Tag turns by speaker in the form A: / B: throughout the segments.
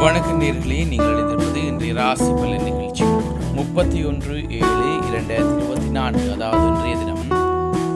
A: வணக்க நேர்களே நீங்கள் எழுதியிருப்பது இன்றைய ராசி பலன் நிகழ்ச்சி முப்பத்தி ஒன்று ஏழு இரண்டாயிரத்தி இருபத்தி நான்கு. அதாவது இன்றைய தினம்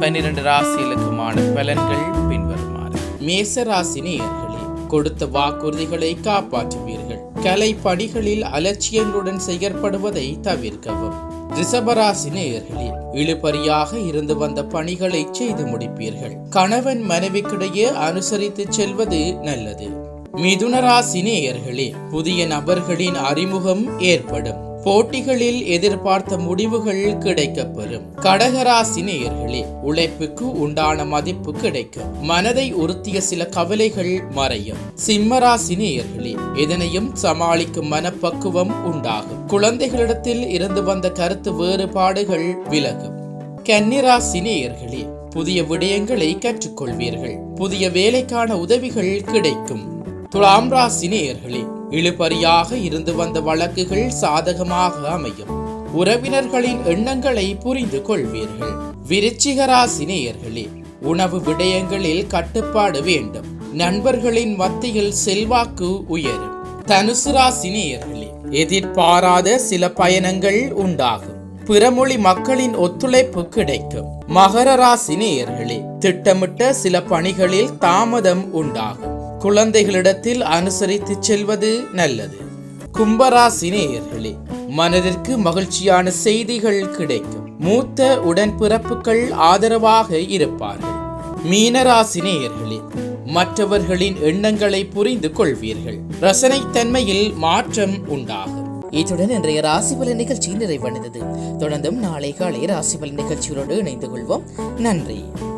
A: பன்னிரண்டு ராசிகளுக்குமான பலன்கள் பின்வருமாறு. மேச ராசி நேயர்களே கொடுத்த வாக்குறுதிகளை காப்பாற்றுவீர்கள். கலை பணிகளில் அலட்சியங்களுடன் செயற்படுவதை தவிர்க்கவும். ரிஷபராசி நேயர்களே இழுபறியாக இருந்து வந்த பணிகளை செய்து முடிப்பீர்கள். கணவன் மனைவிக்கிடையே அனுசரித்து செல்வது நல்லது. மிதுனராசி நேயர்களே புதிய நபர்களின் அறிமுகம் ஏற்படும். போட்டிகளில் எதிர்பார்த்த முடிவுகள் கிடைக்கப்பெறும். கடகராசி நேயர்களே உழைப்புக்கு உண்டான மதிப்பு கிடைக்கும். மனதை உறுத்திய சில கவலைகள் மறையும். சிம்மராசி நேயர்களே எதனையும் சமாளிக்கும் மனப்பக்குவம் உண்டாகும். குழந்தைகளிடத்தில் இருந்து வந்த கருத்து வேறுபாடுகள் விலகும். கன்னிராசி நேயர்களே புதிய விடயங்களை கற்றுக்கொள்வீர்கள். புதிய வேலைக்கான உதவிகள் கிடைக்கும். துலாம் ராசி நேயர்களே இழுபறியாக இருந்து வந்த வழக்குகள் சாதகமாக அமையும். உறவினர்களின் எண்ணங்களை புரிந்து கொள்வீர்கள். விருச்சிக ராசி நேயர்களே உணவு விடயங்களில் கட்டுப்பாடு வேண்டும். நண்பர்களின் மத்தியில் செல்வாக்கு உயரும். தனுசு ராசி நேயர்களே எதிர்பாராத சில பயணங்கள் உண்டாகும். பிறமொழி மக்களின் ஒத்துழைப்பு கிடைக்கும். மகர ராசி நேயர்களே திட்டமிட்ட சில பணிகளில் தாமதம் உண்டாகும். குழந்தைகளிடத்தில் அனுசரித்து செல்வது நல்லது. கும்பராசி நேயர்களே மனதிற்கு மகிழ்ச்சியான செய்திகள் கிடைக்கும். மூத்த உடன்பிறப்புகள் ஆதரவாக இருப்பார்கள். மீனராசி நேயர்களே மற்றவர்களின் எண்ணங்களை புரிந்து கொள்வீர்கள். ரசனைத்தன்மையில் மாற்றம் உண்டாகும்.
B: இத்துடன் இன்றைய ராசிபலன் நிகழ்ச்சி நிறைவடைந்தது. தொடர்ந்தும் நாளை காலை ராசிபலன் நிகழ்ச்சிகளோடு இணைந்து கொள்வோம். நன்றி.